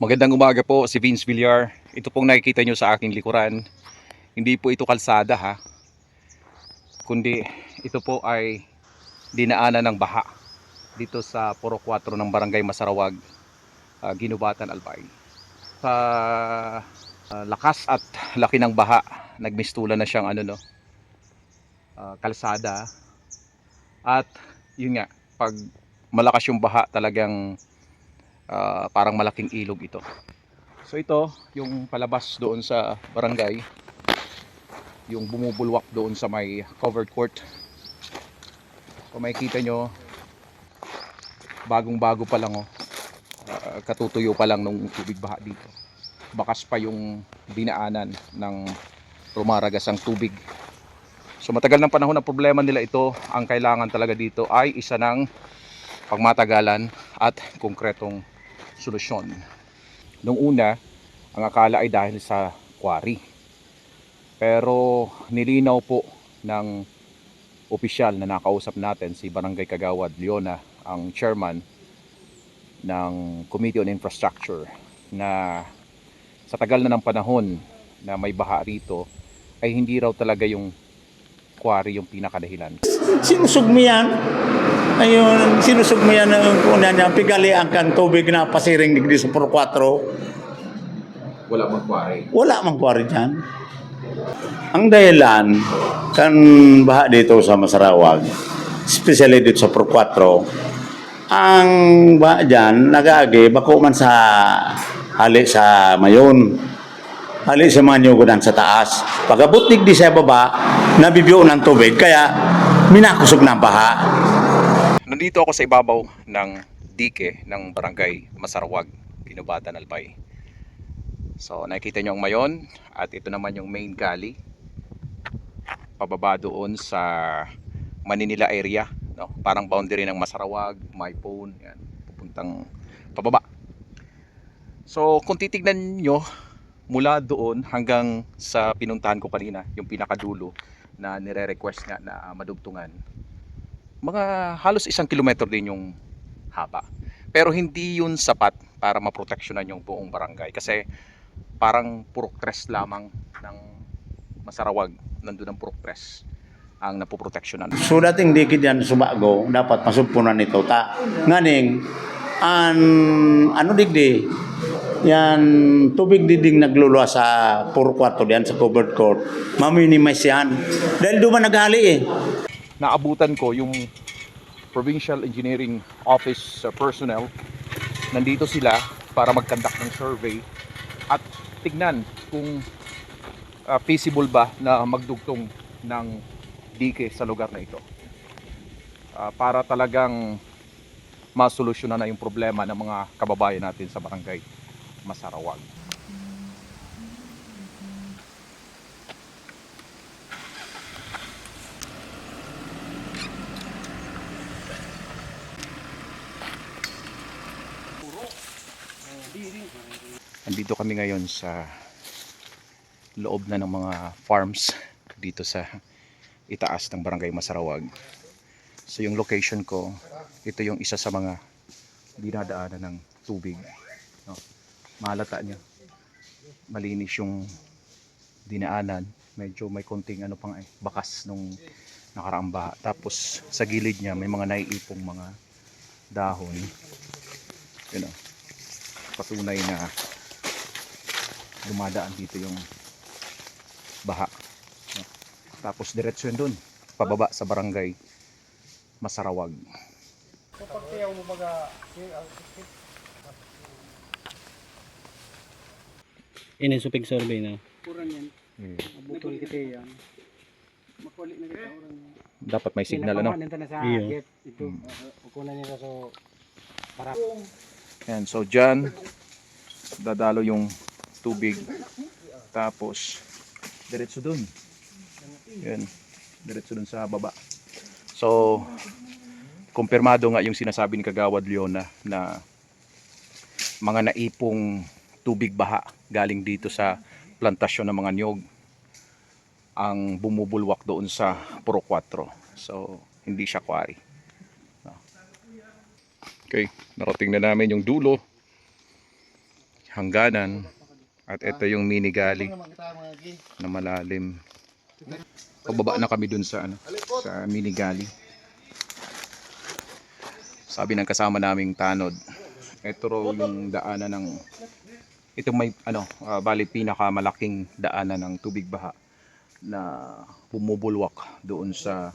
Magandang umaga po, si Vince Villar. Ito pong nakikita nyo sa aking likuran. Hindi po ito kalsada ha. Kundi ito po ay dinaanan ng baha dito sa Puro 4 ng Barangay Masarawag, ah, Ginubatan, Albay. Sa ah, lakas at laki ng baha, nagmistula na siyang ano no, ah, kalsada. At yun nga, pag malakas yung baha talagang ah, parang malaking ilog ito. So ito, yung palabas doon sa barangay, yung bumubulwak doon sa may covered court. Kung makikita nyo, bagong bago pa lang oh. Ah, katutuyo pa lang nung tubig baha dito. Bakas pa yung dinaanan ng rumaragas ang tubig. So matagal ng panahon ang problema nila ito. Ang kailangan talaga dito ay isa ng pagmatagalan at konkretong solusyon. Nung una, ang akala ay dahil sa quarry. Pero nilinaw po ng opisyal na nakausap natin si Barangay Kagawad Leona, ang chairman ng Committee on Infrastructure na sa tagal na ng panahon na may baha rito ay hindi raw talaga yung quarry yung pinakadahilan. sinusog mo yan. Ayun, sinusog mo yan ng kuna niya. Pigali ang kan tubig na pasiring digdi sa Puro 4. Wala bang quarry? Wala mang kwari dyan. Ang dahilan, kan baha dito sa Masarawag, especially dito sa Puro 4, ang baha dyan, nagagi, bako man sa hali sa mayon. Hali sa mga nyugudan sa taas. Pagabot digdi sa baba, nabibiyo ng tubig, kaya minakusog ng baha. Nandito ako sa ibabaw ng dike ng barangay Masarawag, Pinubatan, Albay. So nakikita nyo ang mayon at ito naman yung main gully. Pababa doon sa Maninila area. No? Parang boundary ng Masarawag, Maipon, yan, pupuntang pababa. So kung titignan nyo mula doon hanggang sa pinuntahan ko kanina, yung pinakadulo na nire-request nga na madugtungan mga halos isang kilometro din yung haba. Pero hindi yun sapat para maproteksyonan yung buong barangay kasi parang purok tres lamang ng Masarawag nandun ang purok tres ang napoproteksyonan. So dating dikid yan subago, dapat masumpunan nito ta. Nganing, an, ano digdi, yan, tubig diding nagluluwa sa puro kwarto diyan sa covered court, maminimize yan. Dahil doon naghali eh. Naabutan ko yung Provincial Engineering Office uh, personnel. Nandito sila para mag-conduct ng survey at tignan kung uh, feasible ba na magdugtong ng dike sa lugar na ito. Ah, para talagang masolusyonan na yung problema ng mga kababayan natin sa barangay Masarawag. Andito kami ngayon sa loob na ng mga farms dito sa itaas ng barangay Masarawag. So yung location ko, ito yung isa sa mga dinadaanan ng tubig. No? Malata niya. Malinis yung dinaanan. Medyo may konting ano pang eh, bakas nung nakaraang. Tapos sa gilid niya may mga naiipong mga dahon. You know, patunay na dumadaan dito yung baha. No? Tapos diretso yun dun, pababa sa barangay Masarawag. Ini supig survey na. Hmm. Abutol kita yan. Makulit na kita orang. Dapat may signal ano. Iyo. Ito. Ukunan nila so para Yan, so dyan dadalo yung tubig. Tapos diretso dun. Yan, diretso dun sa baba. So kumpirmado nga yung sinasabi ni Kagawad Leona na mga naipong tubig baha galing dito sa plantasyon ng mga niyog ang bumubulwak doon sa Puro 4. So, hindi siya quarry. No. Okay, narating na namin yung dulo hangganan. At ito yung mini gali na malalim. Pababa na kami dun sa ano, sa mini gali. Sabi ng kasama naming tanod, ito raw yung daanan ng itong may ano, ah, bali pinakamalaking daanan ng tubig baha na bumubulwak doon sa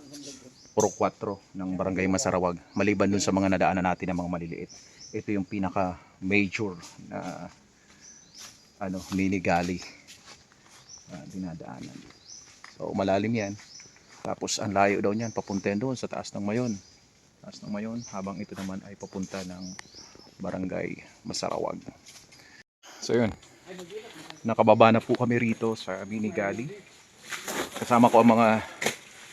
Puro 4 ng Barangay Masarawag maliban dun sa mga nadaanan natin ng mga maliliit. Ito yung pinaka major na ano, mini gali na dinadaanan. So malalim yan. Tapos ang layo daw niyan papunta yan doon sa taas ng Mayon. Taas ng Mayon habang ito naman ay papunta ng Barangay Masarawag. So yun. Nakababa na po kami rito sa mini. Kasama ko ang mga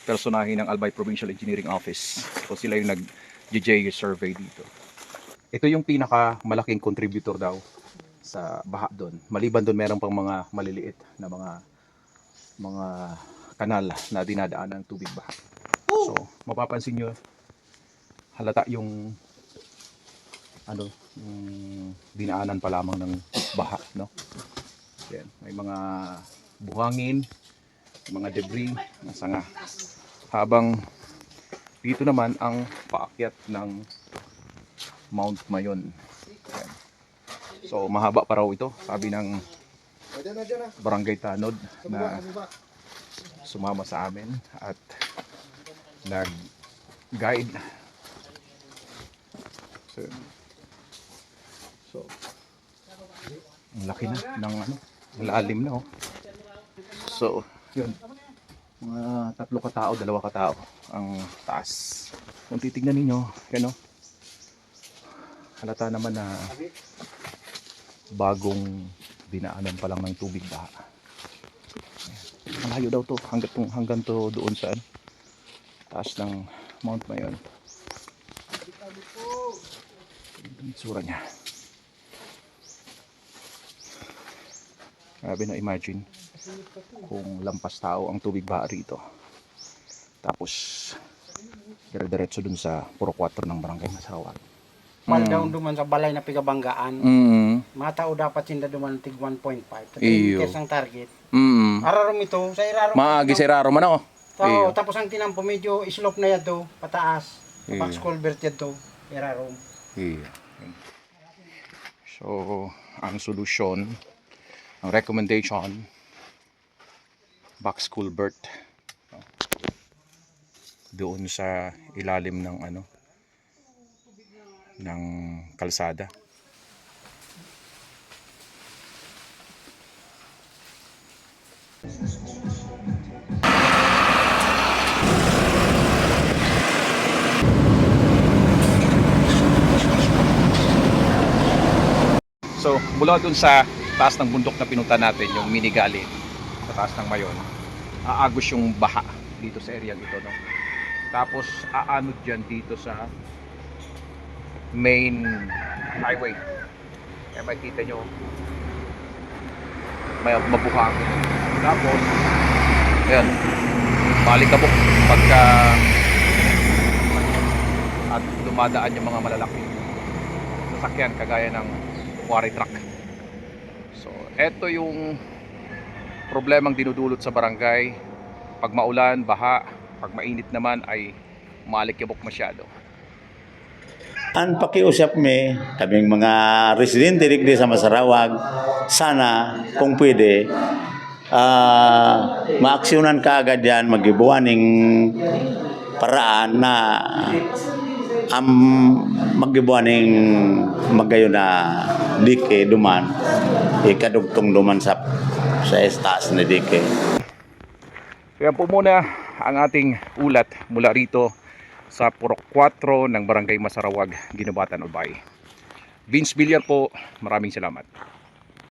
personahe ng Albay Provincial Engineering Office. So sila yung nag-JJ survey dito. Ito yung pinaka malaking contributor daw sa baha doon. Maliban doon meron pang mga maliliit na mga mga kanal na dinadaan ng tubig baha. So, mapapansin nyo halata yung ano, yung dinaanan pa lamang ng baha, no? Yan, may mga buhangin, mga debris, na sanga. Habang dito naman ang paakyat ng Mount Mayon. So mahaba pa raw ito, sabi ng Barangay Tanod na sumama sa amin at nag-guide. So, so ang laki na ng ano, lalim na oh. So, yun. Mga tatlo katao, dalawa katao ang taas. Kung titignan ninyo, yan oh. Halata naman na bagong dinaanan pa lang ng tubig baha. Malayo daw to hanggang, hanggang to doon sa ano, taas ng Mount Mayon. Ito yung itsura niya. Grabe na imagine kung lampas tao ang tubig baha rito. Tapos dire-diretso dun sa Puro 4 ng Barangay Masarawag. Mal daw duman sa balay na pigabanggaan. Mm. Mga tao dapat sinda duman tig 1.5. 3 Iyo. ang target. Mm. Ararom ito, sa irarom. Maagi si Raro man ako. Oo, Iyo. tapos ang tinampo medyo slope na yan to, pataas. Iyo. Box culvert yan to, irarom. Iya. So, ang solusyon, ang recommendation, box culvert. Doon sa ilalim ng ano, ng kalsada. So, mula dun sa taas ng bundok na pinunta natin, yung Minigali, sa taas ng Mayon, aagos yung baha dito sa area ito, no? Tapos, aanod dyan dito sa main highway. Kaya makikita nyo, may mabuhangin. Tapos, ayan, malikabok pagka at dumadaan yung mga malalaking sasakyan kagaya ng quarry truck. So, eto yung problemang dinudulot sa barangay. Pag maulan, baha, pag mainit naman ay malikabok masyado. Ang pakiusap mi, kaming mga residente dito sa Masarawag, sana kung pwede, ah maaksyonan ka agad yan, magibuaning paraan na ang magibuaning magayo na dike duman, ikadugtong duman sa sa estas na dike. Kaya po muna ang ating ulat mula rito sa Purok 4 ng Barangay Masarawag, Ginubatan, Ubay. Vince Villar po, maraming salamat.